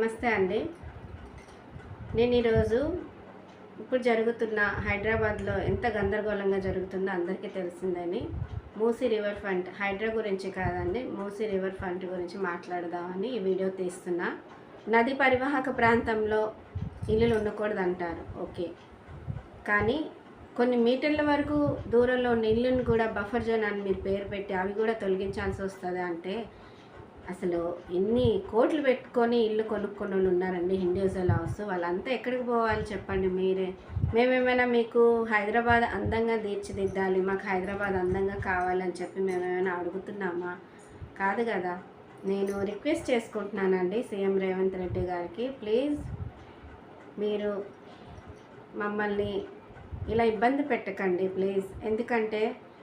నమస్తే అండి. నేను ఈరోజు ఇప్పుడు జరుగుతున్న హైదరాబాద్లో ఎంత గందరగోళంగా జరుగుతుందో అందరికీ తెలిసిందని మూసీ రివర్ ఫ్రంట్ హైడ్రా గురించి కాదండి మూసీ రివర్ ఫ్రంట్ గురించి మాట్లాడదామని ఈ వీడియో తీస్తున్నా. నది పరివాహక ప్రాంతంలో ఇల్లులు ఉండకూడదు అంటారు ఓకే. కానీ కొన్ని మీటర్ల వరకు దూరంలో ఉన్న ఇల్లును కూడా బఫర్ జోన్ అని మీరు పేరు పెట్టి అవి కూడా తొలగించాల్సి వస్తుంది అంటే అసలు ఎన్ని కోట్లు పెట్టుకొని ఇల్లు కొనుక్కున్న వాళ్ళు ఉన్నారండి ఇండివిజువల్ హౌస్ వాళ్ళంతా ఎక్కడికి పోవాలి చెప్పండి మీరే. మేమేమైనా మీకు హైదరాబాద్ అందంగా తీర్చిదిద్దాలి మాకు హైదరాబాద్ అందంగా కావాలని చెప్పి మేమేమైనా అడుగుతున్నామా? కాదు కదా. నేను రిక్వెస్ట్ చేసుకుంటున్నానండి సీఎం రేవంత్ రెడ్డి గారికి. ప్లీజ్ మీరు మమ్మల్ని ఇలా ఇబ్బంది పెట్టకండి ప్లీజ్. ఎందుకంటే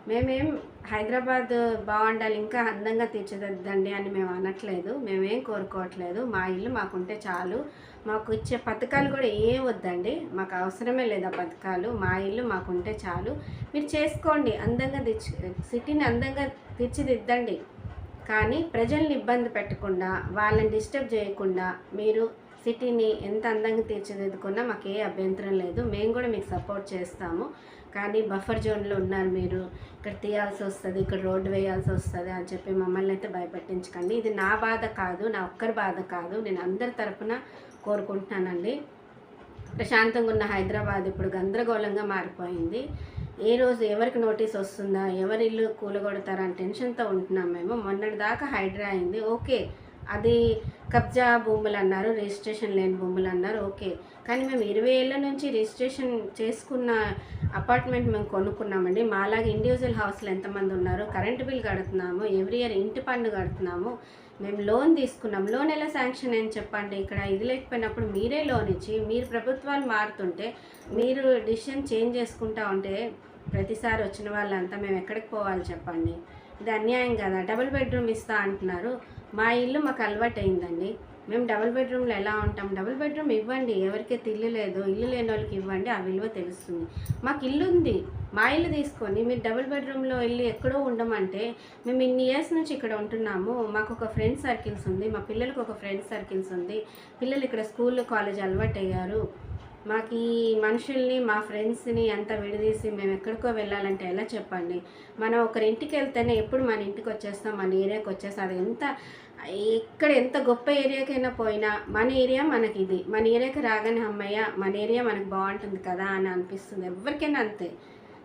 మేమేం హైదరాబాద్ బాగుండాలి ఇంకా అందంగా తీర్చిదిద్దండి అని మేము అనట్లేదు. మేమేం కోరుకోవట్లేదు. మా ఇల్లు మాకుంటే చాలు. మాకు ఇచ్చే పథకాలు కూడా ఏం వద్దండి. మాకు అవసరమే లేదు ఆ పథకాలు. మా ఇల్లు మాకుంటే చాలు. మీరు చేసుకోండి. అందంగా తీర్చి సిటీని అందంగా తీర్చిదిద్దండి. కానీ ప్రజల్ని ఇబ్బంది పెట్టకుండా వాళ్ళని డిస్టర్బ్ చేయకుండా మీరు సిటీని ఎంత అందంగా తీర్చిదిద్దుకున్నా మాకు ఏ అభ్యంతరం లేదు. మేము కూడా మీకు సపోర్ట్ చేస్తాము. కానీ బఫర్ జోన్లో ఉన్నారు మీరు. ఇక్కడ తీయాల్సి వస్తుంది ఇక్కడ రోడ్డు వేయాల్సి వస్తుంది అని చెప్పి మమ్మల్ని అయితే భయపెట్టించకండి. ఇది నా బాధ కాదు నా ఒక్కరి బాధ కాదు. నేను అందరి తరఫున కోరుకుంటున్నానండి. ప్రశాంతంగా ఉన్న హైదరాబాద్ ఇప్పుడు గందరగోళంగా మారిపోయింది. ఏ రోజు ఎవరికి నోటీస్ వస్తుందా? ఎవరి ఇల్లు కూలగొడతారా అని టెన్షన్తో ఉంటున్నాం మేము. మొన్నటి దాకా హైడ్రా అయింది. ఓకే. అది కబ్జా భూములు అన్నారు రిజిస్ట్రేషన్ లేని భూములు అన్నారు ఓకే. కానీ మేము ఇరవై ఏళ్ళ నుంచి రిజిస్ట్రేషన్ చేసుకున్న అపార్ట్మెంట్ మేము కొనుక్కున్నామండి. మాలాగా ఇండివిజువల్ హౌస్లో ఎంతమంది ఉన్నారు కరెంటు బిల్ కడుతున్నాము ఎవ్రీ ఇయర్ ఇంటి పన్ను కడుతున్నాము. మేము లోన్ తీసుకున్నాం. లోన్ ఎలా శాంక్షన్ అని చెప్పండి? ఇక్కడ ఇది లేకపోయినప్పుడు మీరే లోన్ ఇచ్చి మీరు ప్రభుత్వాలు మారుతుంటే మీరు డిసిషన్ చేంజ్ చేసుకుంటా ఉంటే ప్రతిసారి వచ్చిన వాళ్ళంతా మేము ఎక్కడికి పోవాలి చెప్పండి? ఇది అన్యాయం కదా? డబుల్ బెడ్రూమ్ ఇస్తా అంటున్నారు. మా ఇల్లు మాకు అలవాటు అయిందండి మేము డబుల్ బెడ్రూమ్లో ఎలా ఉంటాం? డబుల్ బెడ్రూమ్ ఇవ్వండి. ఎవరికైతే ఇల్లు లేదో ఇల్లు లేని వాళ్ళకి ఇవ్వండి. ఆ విలువ తెలుస్తుంది. మాకు ఇల్లు ఉంది మా ఇల్లు తీసుకొని మీరు డబుల్ బెడ్రూమ్లో వెళ్ళి ఎక్కడో ఉండమంటే మేము ఇన్ని ఇయర్స్ నుంచి ఇక్కడ ఉంటున్నాము. మాకు ఒక ఫ్రెండ్ సర్కిల్స్ ఉంది. మా పిల్లలకు ఒక ఫ్రెండ్ సర్కిల్స్ ఉంది. పిల్లలు ఇక్కడ స్కూల్ కాలేజ్ అలవాటు అయ్యారు మాకు ఈ మనుషుల్ని మా ఫ్రెండ్స్ని అంతా విడదీసి మేము ఎక్కడికో వెళ్ళాలంటే ఎలా చెప్పండి? మనం ఒకరి ఇంటికి వెళ్తేనే ఎప్పుడు మన ఇంటికి వచ్చేస్తాం మన ఏరియాకి వచ్చేస్తాం. అది ఎంత ఎక్కడ ఎంత గొప్ప ఏరియాకైనా పోయినా మన ఏరియా మనకి ఇది. మన ఏరియాకి రాగానే అమ్మయ్య మన ఏరియా మనకు బాగుంటుంది కదా అని అనిపిస్తుంది. ఎవరికైనా అంతే.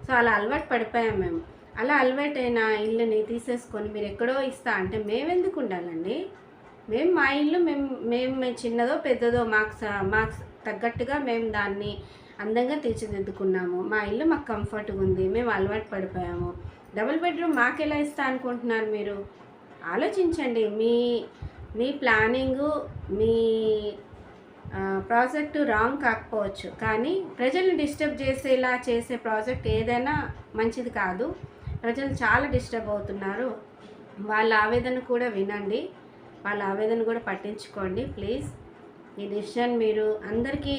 సో అలా అలవాటు పడిపోయాం మేము. అలా అలవాటైన ఇల్లుని తీసేసుకొని మీరు ఎక్కడో ఇస్తా అంటే మేమెందుకు ఉండాలండి? మేము మా ఇల్లు మేము మేము చిన్నదో పెద్దదో మాకు మాకు తగ్గట్టుగా మేము దాన్ని అందంగా తీర్చిదిద్దుకున్నాము. మా ఇల్లు మాకు కంఫర్ట్గా ఉంది. మేము అలవాటు పడిపోయాము. డబుల్ బెడ్రూమ్ మాకు ఎలా ఇస్తా అనుకుంటున్నారు మీరు? ఆలోచించండి. మీ మీ ప్లానింగు మీ ప్రాజెక్టు రాంగ్ కాకపోవచ్చు. కానీ ప్రజల్ని డిస్టర్బ్ చేసేలా చేసే ప్రాజెక్ట్ ఏదైనా మంచిది కాదు. ప్రజలు చాలా డిస్టర్బ్ అవుతున్నారు. వాళ్ళ ఆవేదన కూడా వినండి. వాళ్ళ ఆవేదన కూడా పట్టించుకోండి. ప్లీజ్ ఈ డిసిషన్ మీరు అందరికీ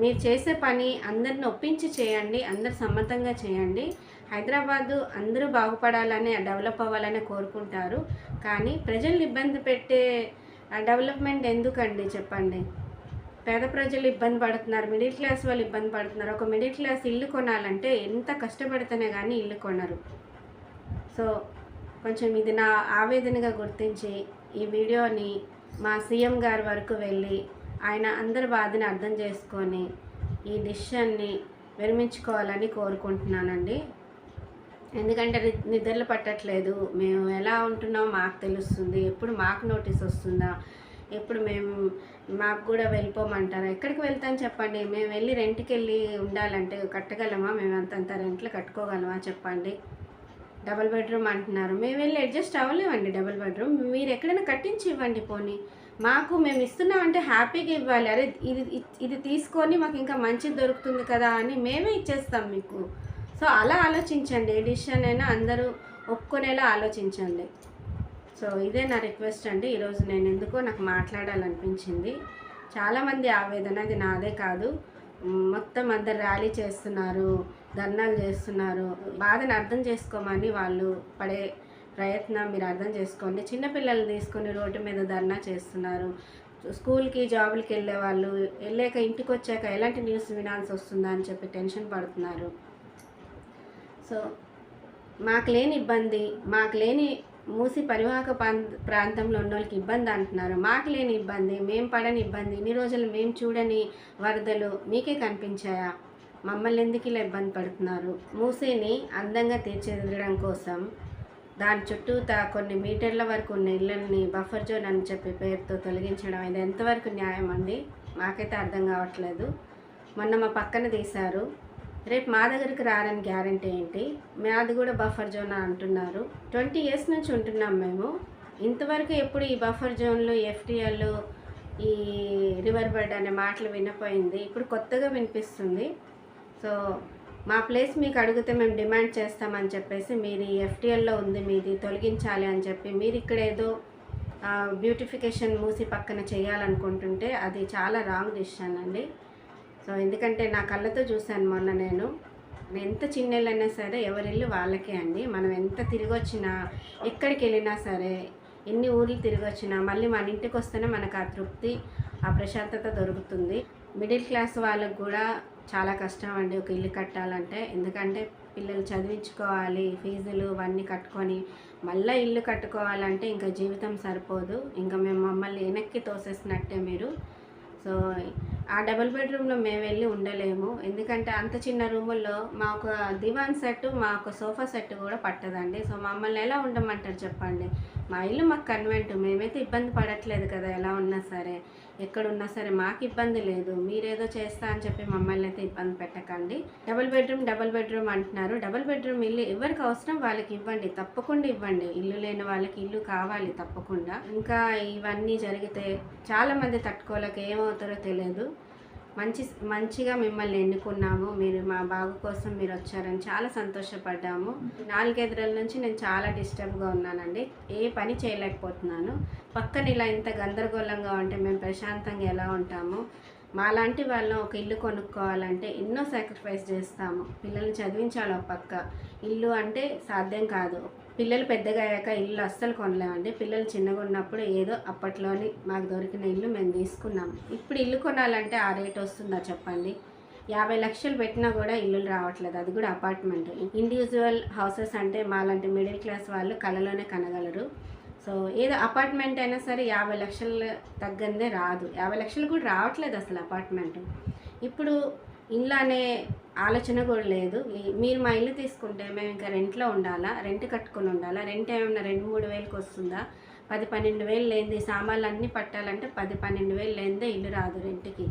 మీరు చేసే పని అందరిని ఒప్పించి చేయండి అందరు సమ్మతంగా చేయండి. హైదరాబాదు అందరూ బాగుపడాలని డెవలప్ అవ్వాలని కోరుకుంటారు. కానీ ప్రజల్ని ఇబ్బంది పెట్టే డెవలప్మెంట్ ఎందుకండి చెప్పండి? పేద ప్రజలు ఇబ్బంది పడుతున్నారు మిడిల్ క్లాస్ వాళ్ళు ఇబ్బంది పడుతున్నారు. ఒక మిడిల్ క్లాస్ ఇల్లు కొనాలంటే ఎంత కష్టపడితేనే కానీ ఇల్లు కొనరు. సో కొంచెం ఇది నా ఆవేదనగా గుర్తించి ఈ వీడియోని మా సీఎం గారి వరకు వెళ్ళి ఆయన అందరి బాధని అర్థం చేసుకొని ఈ డిసిషన్ని విరమించుకోవాలని కోరుకుంటున్నానండి. ఎందుకంటే నిద్రలు పట్టట్లేదు. మేము ఎలా ఉంటున్నామో మాకు తెలుస్తుంది. ఎప్పుడు మాకు నోటీస్ వస్తుందా? ఎప్పుడు మేము మాకు కూడా వెళ్ళిపోమంటారా? ఎక్కడికి వెళ్తాం చెప్పండి. మేము వెళ్ళి రెంట్కి వెళ్ళి ఉండాలంటే కట్టగలమా? మేము అంతంత రెంట్లు కట్టుకోగలమా చెప్పండి. డబుల్ బెడ్రూమ్ అంటున్నారు. మేము వెళ్ళి అడ్జస్ట్ అవ్వలేమండి డబుల్ బెడ్రూమ్. మీరు ఎక్కడైనా కట్టించి ఇవ్వండి పోనీ. మాకు మేము ఇస్తున్నామంటే హ్యాపీగా ఇవ్వాలి. అరే ఇది ఇది తీసుకొని మాకు ఇంకా మంచిది దొరుకుతుంది కదా అని మేమే ఇచ్చేస్తాం మీకు. సో అలా ఆలోచించండి. ఏ డిసిషన్ అయినా అందరూ ఒప్పుకునేలా ఆలోచించండి. సో ఇదే నా రిక్వెస్ట్ అండి. ఈరోజు నేను ఎందుకో నాకు మాట్లాడాలనిపించింది. చాలామంది ఆవేదన అది నాదే కాదు. మొత్తం అందరు ర్యాలీ చేస్తున్నారు ధర్నాలు చేస్తున్నారు. బాధను అర్థం చేసుకోమని వాళ్ళు పడే ప్రయత్నం మీరు అర్థం చేసుకోండి. చిన్నపిల్లలు తీసుకొని రోడ్డు మీద ధర్నా చేస్తున్నారు. స్కూల్కి జాబులకి వెళ్ళే వాళ్ళు వెళ్ళాక ఇంటికి వచ్చాక ఎలాంటి న్యూస్ వినాల్సి వస్తుందా అని చెప్పి టెన్షన్ పడుతున్నారు. సో మాకు లేని ఇబ్బంది మాకు లేని మూసి పరివాహక ప్రాంతంలో ఉన్న వాళ్ళకి ఇబ్బంది అంటున్నారు. మాకు లేని ఇబ్బంది మేము పడని ఇబ్బంది ఇన్ని రోజులు మేము చూడని వరదలు మీకే కనిపించాయా? మమ్మల్ని ఎందుకు ఇలా ఇబ్బంది పడుతున్నారు? మూసేని అందంగా తీర్చిదిద్దడం కోసం దాని చుట్టూతా కొన్ని మీటర్ల వరకు ఉన్న ఇళ్ళని బఫర్ జోన్ అని చెప్పి పేరుతో తొలగించడం ఇది ఎంతవరకు న్యాయం అండి? మాకైతే అర్థం కావట్లేదు. మొన్న మా పక్కన తీశారు. రేపు మా దగ్గరికి రారని గ్యారంటీ ఏంటి? మాది కూడా బఫర్ జోన్ అంటున్నారు. ట్వంటీ ఇయర్స్ నుంచి ఉంటున్నాం మేము. ఇంతవరకు ఎప్పుడు ఈ బఫర్ జోన్లు ఎఫ్టీఎల్ ఈ రివర్ బర్డ్ అనే మాటలు వినపోయింది. ఇప్పుడు కొత్తగా వినిపిస్తుంది. సో మా ప్లేస్ మీకు అడిగితే మేము డిమాండ్ చేస్తామని చెప్పేసి మీరు ఎఫ్టీఎల్లో ఉంది మీది తొలగించాలి అని చెప్పి మీరు ఇక్కడ ఏదో బ్యూటిఫికేషన్ మూసి పక్కన చేయాలనుకుంటుంటే అది చాలా రాంగ్ డిసిషన్ అండి. సో ఎందుకంటే నా కళ్ళతో చూశాను మొన్న నేను. ఎంత చిన్నెళ్ళైనా సరే ఎవరిల్లు వాళ్ళకే అండి. మనం ఎంత తిరిగి వచ్చినా ఎక్కడికి వెళ్ళినా సరే ఎన్ని ఊర్లు తిరిగి వచ్చినా మళ్ళీ మన ఇంటికి వస్తేనే మనకు ఆ తృప్తి ఆ ప్రశాంతత దొరుకుతుంది. మిడిల్ క్లాస్ వాళ్ళకు కూడా చాలా కష్టం అండి ఒక ఇల్లు కట్టాలంటే. ఎందుకంటే పిల్లలు చదివించుకోవాలి ఫీజులు అవన్నీ కట్టుకొని మళ్ళీ ఇల్లు కట్టుకోవాలంటే ఇంకా జీవితం సరిపోదు. ఇంకా మేము మమ్మల్ని వెనక్కి తోసేసినట్టే మీరు. సో ఆ డబుల్ బెడ్రూమ్లో మేము వెళ్ళి ఉండలేము. ఎందుకంటే అంత చిన్న రూముల్లో మా ఒక దివాన్ సెట్ మా ఒక సోఫా సెట్ కూడా పట్టదండి. సో మమ్మల్ని ఎలా ఉండమంటారు చెప్పండి? మా ఇల్లు మాకు కన్వెంట్ మేమైతే ఇబ్బంది పడట్లేదు కదా ఎలా ఉన్నా సరే. ఎక్కడున్నా సరే మాకు ఇబ్బంది లేదు. మీరేదో చేస్తా అని చెప్పి మమ్మల్ని అయితే ఇబ్బంది పెట్టకండి. డబుల్ బెడ్రూమ్ డబుల్ బెడ్రూమ్ అంటున్నారు. డబుల్ బెడ్రూమ్ ఇల్లు ఎవరికి అవసరం వాళ్ళకి ఇవ్వండి. తప్పకుండా ఇవ్వండి. ఇల్లు లేని వాళ్ళకి ఇల్లు కావాలి తప్పకుండా. ఇంకా ఇవన్నీ జరిగితే చాలామంది తట్టుకోలేక ఏమవుతారో తెలియదు. మంచి మంచిగా మిమ్మల్ని ఎన్నుకున్నాము. మీరు మా బాగు కోసం మీరు వచ్చారని చాలా సంతోషపడ్డాము. నాలుగైదు రోజుల నుంచి నేను చాలా డిస్టర్బ్గా ఉన్నానండి. ఏ పని చేయలేకపోతున్నాను. పక్కన ఇలా ఇంత గందరగోళంగా ఉంటే మేము ప్రశాంతంగా ఎలా ఉంటాము? మాలాంటి వాళ్ళం ఒక ఇల్లు కొనుక్కోవాలంటే ఎన్నో సాక్రిఫైస్ చేస్తాము. పిల్లల్ని చదివించాలి ఒక పక్క. ఇల్లు అంటే సాధ్యం కాదు. పిల్లలు పెద్దగా అయ్యాక ఇల్లు అస్సలు కొనలేమండి. పిల్లలు చిన్నగా ఉన్నప్పుడు ఏదో అప్పట్లోని మాకు దొరికిన ఇల్లు మేము తీసుకున్నాం. ఇప్పుడు ఇల్లు కొనాలంటే ఆ రేట్ వస్తుందా చెప్పండి? యాభై లక్షలు పెట్టినా కూడా ఇల్లులు రావట్లేదు. అది కూడా అపార్ట్మెంట్. ఇండివిజువల్ హౌసెస్ అంటే మాలాంటి మిడిల్ క్లాస్ వాళ్ళు కళలోనే కనగలరు. సో ఏదో అపార్ట్మెంట్ అయినా సరే యాభై లక్షలు తగ్గందే రాదు. యాభై లక్షలు కూడా రావట్లేదు అసలు అపార్ట్మెంట్. ఇప్పుడు ఇల్లు అనే ఆలోచన కూడా లేదు. మీరు మా ఇల్లు తీసుకుంటే మేము ఇంకా రెంట్లో ఉండాలా? రెంట్ కట్టుకొని ఉండాలా? రెంట్ ఏమన్నా రెండు మూడు వేలకు వస్తుందా? పది పన్నెండు వేలు లేనిది సామాన్లు అన్నీ పట్టాలంటే పది పన్నెండు వేలు లేనిదే ఇల్లు రాదు రెంట్కి.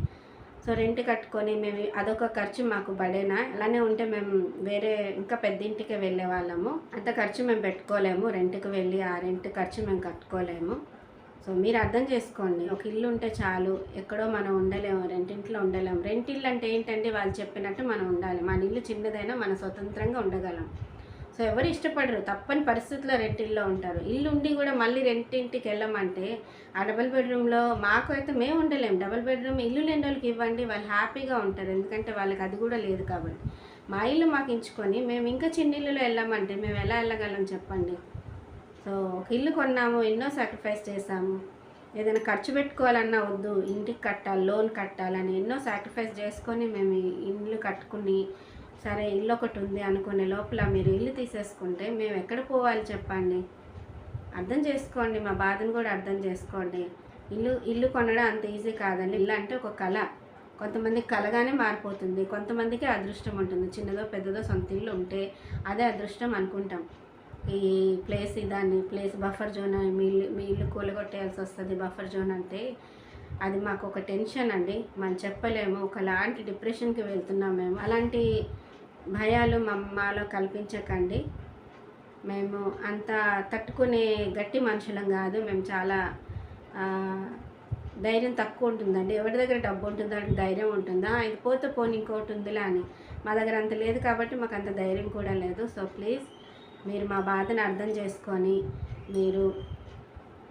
సో రెంట్ కట్టుకొని మేము అదొక ఖర్చు మాకు పడేనా? అలానే ఉంటే మేము వేరే ఇంకా పెద్ద ఇంటికి వెళ్ళే వాళ్ళము. అంత ఖర్చు మేము పెట్టుకోలేము. రెంట్కి వెళ్ళి ఆ రెంట్ ఖర్చు మేము కట్టుకోలేము. సో మీరు అర్థం చేసుకోండి. ఒక ఇల్లు ఉంటే చాలు. ఎక్కడో మనం ఉండలేము. రెంటింట్లో ఉండలేము. రెంటిల్లు అంటే ఏంటంటే వాళ్ళు చెప్పినట్టు మనం ఉండాలి. మన ఇల్లు చిన్నదైనా మనం స్వతంత్రంగా ఉండగలం. సో ఎవరు ఇష్టపడరు. తప్పని పరిస్థితుల్లో రెంటిల్లో ఉంటారు. ఇల్లు ఉండి కూడా మళ్ళీ రెంటింటికి వెళ్ళమంటే ఆ డబుల్ బెడ్రూమ్లో మాకు అయితే మేము ఉండలేము. డబుల్ బెడ్రూమ్ ఇల్లు లేని వాళ్ళకి ఇవ్వండి. వాళ్ళు హ్యాపీగా ఉంటారు. ఎందుకంటే వాళ్ళకి అది కూడా లేదు కాబట్టి. మా ఇల్లు మాకు ఇంచుకొని మేము ఇంకా చిన్న ఇల్లులో వెళ్ళామంటే మేము ఎలా వెళ్ళగలం చెప్పండి? సో ఒక ఇల్లు కొన్నాము ఎన్నో సాక్రిఫైస్ చేసాము ఏదైనా ఖర్చు పెట్టుకోవాలన్నా వద్దు ఇంటికి కట్టాలి లోన్ కట్టాలని ఎన్నో సాక్రిఫైస్ చేసుకొని మేము ఇల్లు కట్టుకుని సరే ఇల్లు ఒకటి ఉంది అనుకునే లోపల మీరు ఇల్లు తీసేసుకుంటే మేము ఎక్కడ పోవాలి చెప్పండి? అర్థం చేసుకోండి మా బాధను కూడా అర్థం చేసుకోండి. ఇల్లు ఇల్లు కొనడం అంత ఈజీ కాదండి. ఇల్లు అంటే ఒక కళ. కొంతమందికి కలగానే మారిపోతుంది. కొంతమందికి అదృష్టం ఉంటుంది. చిన్నదో పెద్దదో సొంత ఇల్లు ఉంటే అదే అదృష్టం అనుకుంటాం. ఈ ప్లేస్ దాన్ని ప్లేస్ బఫర్ జోన్ అని మీ మీ ఇల్లు కూలగొట్టేయాల్సి వస్తుంది బఫర్ జోన్ అంటే అది మాకు ఒక టెన్షన్ అండి. మనం చెప్పలేము. ఒకలాంటి డిప్రెషన్కి వెళ్తున్నాం మేము. అలాంటి భయాలు మాలో కల్పించకండి. మేము అంత తట్టుకునే గట్టి మనుషులం కాదు. మేము చాలా ధైర్యం తక్కువ ఉంటుందండి. ఎవరి దగ్గర డబ్బు ఉంటుందో అంటే ధైర్యం ఉంటుందా? ఇది పోతే పోనీ ఇంకోటి ఉందిలా అని. మా దగ్గర అంత లేదు కాబట్టి మాకు అంత ధైర్యం కూడా లేదు. సో ప్లీజ్ మీరు మా బాధను అర్థం చేసుకొని మీరు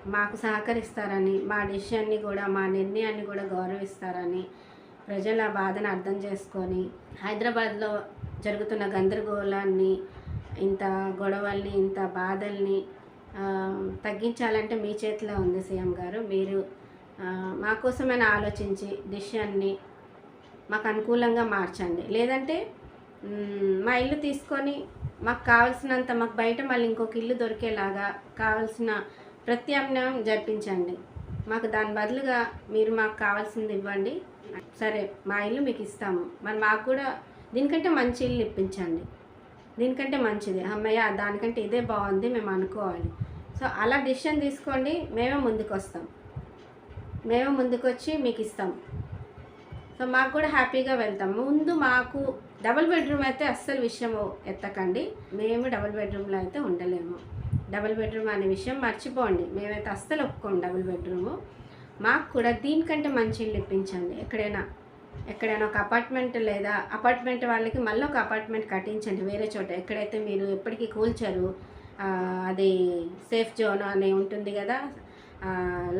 మాకు సహకరిస్తారని మా డిసిషన్ని కూడా మా నిర్ణయాన్ని కూడా గౌరవిస్తారని ప్రజల బాధను అర్థం చేసుకొని హైదరాబాద్లో జరుగుతున్న గందరగోళాన్ని ఇంత గొడవల్ని ఇంత బాధల్ని తగ్గించాలంటే మీ చేతిలో ఉంది సీఎం గారు. మీరు మా కోసమైనా ఆలోచించి డిసిషన్ని మాకు అనుకూలంగా మార్చండి. లేదంటే మా ఇల్లు తీసుకొని మాకు కావాల్సినంత మాకు బయట మళ్ళీ ఇంకొక ఇల్లు దొరికేలాగా కావాల్సిన ప్రత్యామ్నాయం జరిపించండి. మాకు దాని బదులుగా మీరు మాకు కావాల్సింది ఇవ్వండి. సరే మా ఇల్లు మీకు ఇస్తాము. మరి మాకు కూడా దీనికంటే మంచి ఇల్లు ఇప్పించండి. దీనికంటే మంచిది. అమ్మయ్య దానికంటే ఇదే బాగుంది మేము అనుకోవాలి. సో అలా డిసిషన్ తీసుకోండి మేమే ముందుకు వస్తాం మేమే ముందుకు వచ్చి మీకు ఇస్తాం. సో మాకు కూడా హ్యాపీగా వెళ్తాం. ముందు మాకు డబుల్ బెడ్రూమ్ అయితే అస్సలు విషయం ఎత్తకండి. మేము డబుల్ బెడ్రూమ్లో అయితే ఉండలేము. డబుల్ బెడ్రూమ్ అనే విషయం మర్చిపోండి. మేమైతే అస్సలు ఒప్పుకోము డబుల్ బెడ్రూము. మాకు కూడా దీనికంటే మంచి ఇల్లు ఇప్పించండి. ఎక్కడైనా ఎక్కడైనా ఒక అపార్ట్మెంట్ లేదా అపార్ట్మెంట్ వాళ్ళకి మళ్ళీ ఒక అపార్ట్మెంట్ కట్టించండి వేరే చోట. ఎక్కడైతే మీరు ఎప్పటికీ కూల్చరు అది సేఫ్ జోన్ అని ఉంటుంది కదా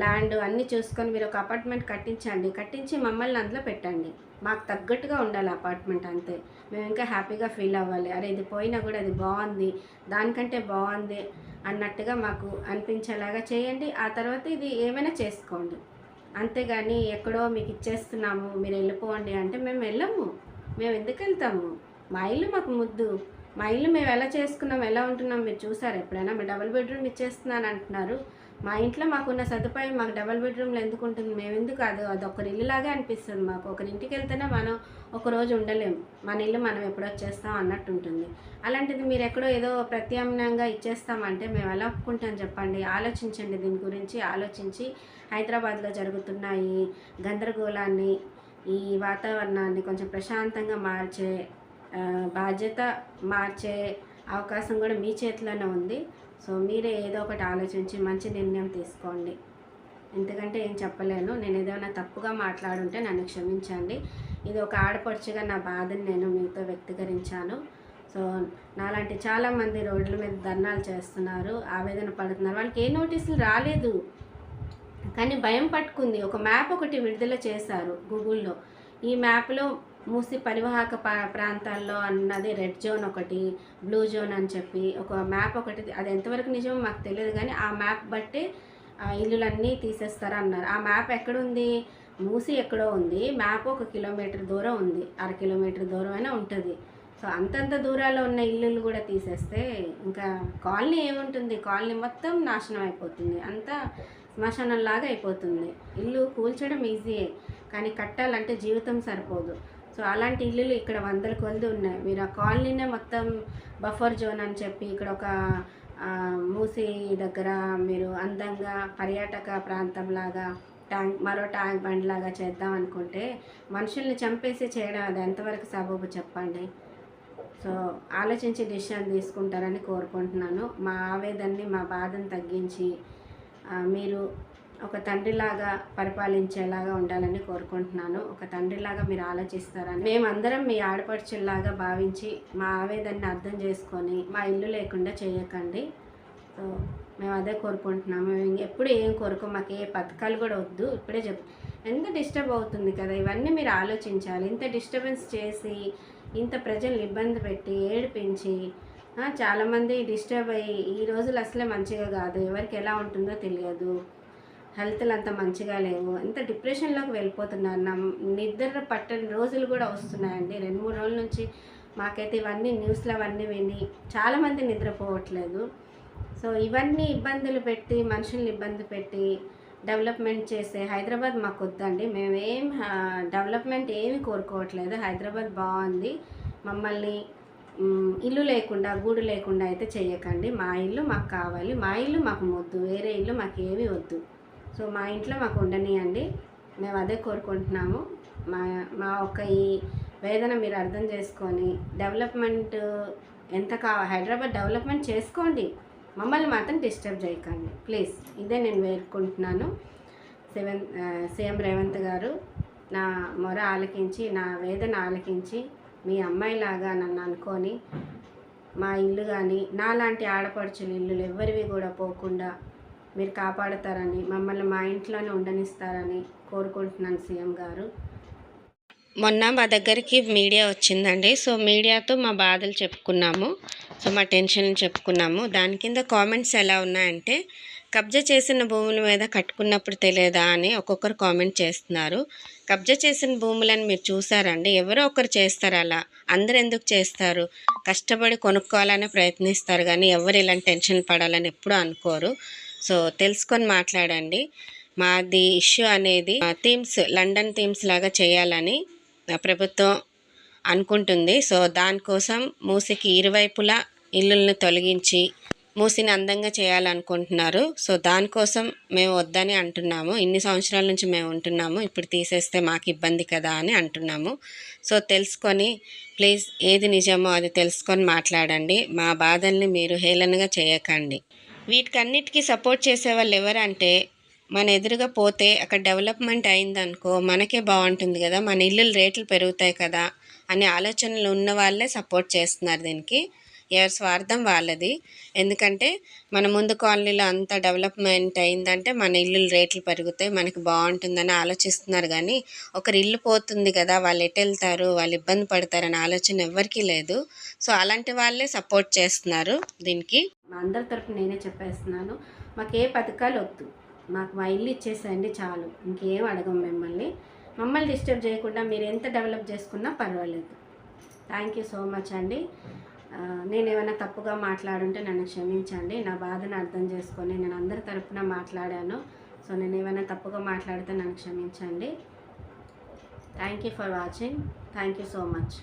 ల్యాండ్ అన్నీ చూసుకొని మీరు ఒక అపార్ట్మెంట్ కట్టించండి. కట్టించి మమ్మల్ని అందులో పెట్టండి. మాకు తగ్గట్టుగా ఉండాలి అపార్ట్మెంట్ అంతే. మేము ఇంకా హ్యాపీగా ఫీల్ అవ్వాలి. అరే ఇది పోయినా కూడా అది బాగుంది. దానికంటే బాగుంది అన్నట్టుగా మాకు అనిపించేలాగా చేయండి. ఆ తర్వాత ఇది ఏమైనా చేసుకోండి. అంతేగాని ఎక్కడో మీకు ఇచ్చేస్తున్నాము మీరు వెళ్ళిపోండి అంటే మేము వెళ్ళము. మేము ఎందుకు వెళ్తాము? మా ఇల్లు మాకు ముద్దు. మా ఇల్లు మేము ఎలా చేసుకున్నాం ఎలా ఉంటున్నాం మీరు చూసారు? ఎప్పుడైనా మీరు డబుల్ బెడ్రూమ్ ఇచ్చేస్తున్నాను అంటున్నారు. మా ఇంట్లో మాకున్న సదుపాయం మాకు డబుల్ బెడ్రూమ్లో ఎందుకు ఉంటుంది? మేము ఎందుకు అది అది ఒకరి ఇల్లులాగే అనిపిస్తుంది మాకు. ఒకరి ఇంటికి వెళ్తేనే మనం ఒక రోజు ఉండలేం. మన ఇల్లు మనం ఎప్పుడు వచ్చేస్తాం అన్నట్టు ఉంటుంది. అలాంటిది మీరు ఎక్కడో ఏదో ప్రత్యామ్నాయంగా ఇచ్చేస్తామంటే మేము ఎలా ఒప్పుకుంటాం చెప్పండి? ఆలోచించండి దీని గురించి ఆలోచించి హైదరాబాద్లో జరుగుతున్న ఈ గందరగోళాన్ని ఈ వాతావరణాన్ని కొంచెం ప్రశాంతంగా మార్చే బాధ్యత మార్చే అవకాశం కూడా మీ చేతిలోనే ఉంది. సో మీరే ఏదో ఒకటి ఆలోచించి మంచి నిర్ణయం తీసుకోండి. ఎందుకంటే ఏం చెప్పలేను. నేను ఏదైనా తప్పుగా మాట్లాడుంటే నన్ను క్షమించండి. ఇది ఒక ఆడపడుచుగా నా బాధని నేను మీతో వ్యక్తీకరించాను. సో నాలాంటి చాలామంది రోడ్ల మీద ధర్నాలు చేస్తున్నారు. ఆవేదన పడుతున్నారు. వాళ్ళకి ఏ నోటీసులు రాలేదు. కానీ భయం పట్టుకుంది. ఒక మ్యాప్ ఒకటి విడుదల చేశారు గూగుల్లో. ఈ మ్యాప్లో మూసి పరివాహక పా- ప్రాంతాల్లో అన్నది రెడ్ జోన్ ఒకటి బ్లూ జోన్ అని చెప్పి ఒక మ్యాప్ ఒకటి అది ఎంతవరకు నిజమో మాకు తెలియదు కానీ ఆ మ్యాప్ బట్టి ఆ ఇల్లులన్నీ తీసేస్తారు అన్నారు ఆ మ్యాప్ ఎక్కడుంది? మూసి ఎక్కడో ఉంది. మ్యాప్ ఒక కిలోమీటర్ దూరం ఉంది. అర కిలోమీటర్ దూరం అయినా ఉంటుంది. సో అంతంత దూరాల్లో ఉన్న ఇల్లులు కూడా తీసేస్తే ఇంకా కాలనీ ఏముంటుంది? కాలనీ మొత్తం నాశనం అయిపోతుంది. అంతా శ్మశానంలాగా అయిపోతుంది. ఇల్లు కూల్చడం ఈజీయే. కానీ కట్టాలంటే జీవితం సరిపోదు. సో అలాంటి ఇల్లులు ఇక్కడ వందల కొలది ఉన్నాయి. మీరు ఆ కాలనీనే మొత్తం బఫర్ జోన్ అని చెప్పి ఇక్కడ ఒక మూసి దగ్గర మీరు అందంగా పర్యాటక ప్రాంతంలాగా ట్యాంక్ మరో ట్యాంక్ బండ్ లాగా చేద్దాం అనుకుంటే మనుషుల్ని చంపేసి చేయడం అది ఎంతవరకు సబబు చెప్పండి? సో ఆలోచించి డిసిషన్ తీసుకుంటారని కోరుకుంటున్నాను. మా ఆవేదనని మా బాధను తగ్గించి మీరు ఒక తండ్రిలాగా పరిపాలించేలాగా ఉండాలని కోరుకుంటున్నాను. ఒక తండ్రిలాగా మీరు ఆలోచిస్తారని. మేమందరం మీ ఆడపడుచుల్లాగా భావించి మా ఆవేదనని అర్థం చేసుకొని మా ఇల్లు లేకుండా చేయకండి. సో మేము అదే కోరుకుంటున్నాము. మేము ఎప్పుడు ఏం కోరుకో మాకు ఏ పథకాలు కూడా వద్దు. ఇప్పుడే చెప్ ఎంత డిస్టర్బ్ అవుతుంది కదా ఇవన్నీ మీరు ఆలోచించాలి. ఇంత డిస్టర్బెన్స్ చేసి ఇంత ప్రజల్ని ఇబ్బంది పెట్టి ఏడిపించి చాలామంది డిస్టర్బ్ అయ్యి ఈ రోజులు అసలే మంచిగా కాదు. ఎవరికి ఎలా ఉంటుందో తెలియదు. హెల్త్లు అంత మంచిగా లేవు. ఎంత డిప్రెషన్లోకి వెళ్ళిపోతున్నారు. నా నిద్ర పట్టని రోజులు కూడా వస్తున్నాయండి. రెండు మూడు రోజుల నుంచి మాకైతే ఇవన్నీ న్యూస్లో అవన్నీ విని చాలామంది నిద్రపోవట్లేదు. సో ఇవన్నీ ఇబ్బందులు పెట్టి మనుషుల్ని ఇబ్బంది పెట్టి డెవలప్మెంట్ చేసే హైదరాబాద్ మాకు వద్దండి మేమేం డెవలప్మెంట్ ఏమి కోరుకోవట్లేదు. హైదరాబాద్ బాగుంది. మమ్మల్ని ఇల్లు లేకుండా గూడు లేకుండా అయితే చేయకండి మా ఇల్లు మాకు కావాలి. మా ఇల్లు మాకు వద్దు వేరే ఇల్లు మాకు ఏమీ వద్దు. సో మా ఇంట్లో మాకు ఉండనియండి. మేము అదే కోరుకుంటున్నాము. మా మా ఒక ఈ వేదన మీరు అర్థం చేసుకొని డెవలప్మెంట్ ఎంత కావాలి హైదరాబాద్ డెవలప్మెంట్ చేసుకోండి. మమ్మల్ని మాత్రం డిస్టర్బ్ చేయకండి. ప్లీజ్ ఇదే నేను వేడుకుంటున్నాను. సెవెన్ సీఎం రేవంత్ గారు నా మొర ఆలకించి నా వేదన ఆలకించి మీ అమ్మాయిలాగా నన్ను అనుకొని మా ఇల్లు కానీ నాలాంటి ఆడపడుచుల ఇల్లులు ఎవ్వరివి కూడా పోకుండా మీరు కాపాడుతారని మమ్మల్ని మా ఇంట్లోనే ఉండనిస్తారని కోరుకుంటున్నాను సీఎం గారు. మొన్న మా దగ్గరికి మీడియా వచ్చిందండి. సో మీడియాతో మా బాధలు చెప్పుకున్నాము. సో మా టెన్షన్ చెప్పుకున్నాము. దాని కింద కామెంట్స్ ఎలా ఉన్నాయంటే కబ్జా చేసిన భూముల మీద కట్టుకున్నప్పుడు తెలియదా అని ఒక్కొక్కరు కామెంట్ చేస్తున్నారు. కబ్జా చేసిన భూములను మీరు చూసారండి? ఎవరో ఒకరు చేస్తారు అలా. అందరు ఎందుకు చేస్తారు? కష్టపడి కొనుక్కోవాలని ప్రయత్నిస్తారు కానీ ఎవరు ఇలాంటి టెన్షన్ పడాలని ఎప్పుడూ అనుకోరు. సో తెలుసుకొని మాట్లాడండి. మాది ఇష్యూ అనేది థీమ్స్ లండన్ థీమ్స్ లాగా చేయాలని ప్రభుత్వం అనుకుంటుంది. సో దానికోసం మూసికి ఇరువైపులా ఇల్లులను తొలగించి మూసిని అందంగా చేయాలనుకుంటున్నారు. సో దానికోసం మేము వద్దని అంటున్నాము. ఇన్ని సంవత్సరాల నుంచి మేము ఉంటున్నాము. ఇప్పుడు తీసేస్తే మాకు ఇబ్బంది కదా అని అంటున్నాము. సో తెలుసుకొని ప్లీజ్ ఏది నిజమో అది తెలుసుకొని మాట్లాడండి. మా బాధల్ని మీరు హేళనగా చేయకండి. వీటికన్నిటికీ సపోర్ట్ చేసే వాళ్ళు ఎవరంటే మన ఎదురుగా పోతే అక్కడ డెవలప్మెంట్ అయిందనుకో మనకే బాగుంటుంది కదా మన ఇల్లు రేట్లు పెరుగుతాయి కదా అనే ఆలోచనలు ఉన్న వాళ్ళే సపోర్ట్ చేస్తున్నారు దీనికి. ఎవరి స్వార్థం వాళ్ళది. ఎందుకంటే మన ముందు కాలనీలో అంత డెవలప్మెంట్ అయిందంటే మన ఇల్లు రేట్లు పెరుగుతాయి మనకి బాగుంటుందని ఆలోచిస్తున్నారు. కానీ ఒకరి ఇల్లు పోతుంది కదా వాళ్ళు ఎటు వెళ్తారు వాళ్ళు ఇబ్బంది పడతారనే ఆలోచన ఎవరికీ లేదు. సో అలాంటి వాళ్ళే సపోర్ట్ చేస్తున్నారు దీనికి. మా అందరి తరపు నేనే చెప్పేస్తున్నాను మాకు ఏ పథకాలు వద్దు. మాకు మా ఇల్లు ఇచ్చేసేయండి చాలు ఇంకేం అడగం మిమ్మల్ని. మమ్మల్ని డిస్టర్బ్ చేయకుండా మీరు ఎంత డెవలప్ చేసుకున్నా పర్వాలేదు. థ్యాంక్ యూ సో మచ్ అండి. నేను ఏమైనా తప్పుగా మాట్లాడుంటే నన్ను క్షమించండి. నా బాధను అర్థం చేసుకొని నేను అందరి తరపున మాట్లాడాను. సో నేను ఏమైనా తప్పుగా మాట్లాడితే నన్ను క్షమించండి. Thank you for watching thank you so much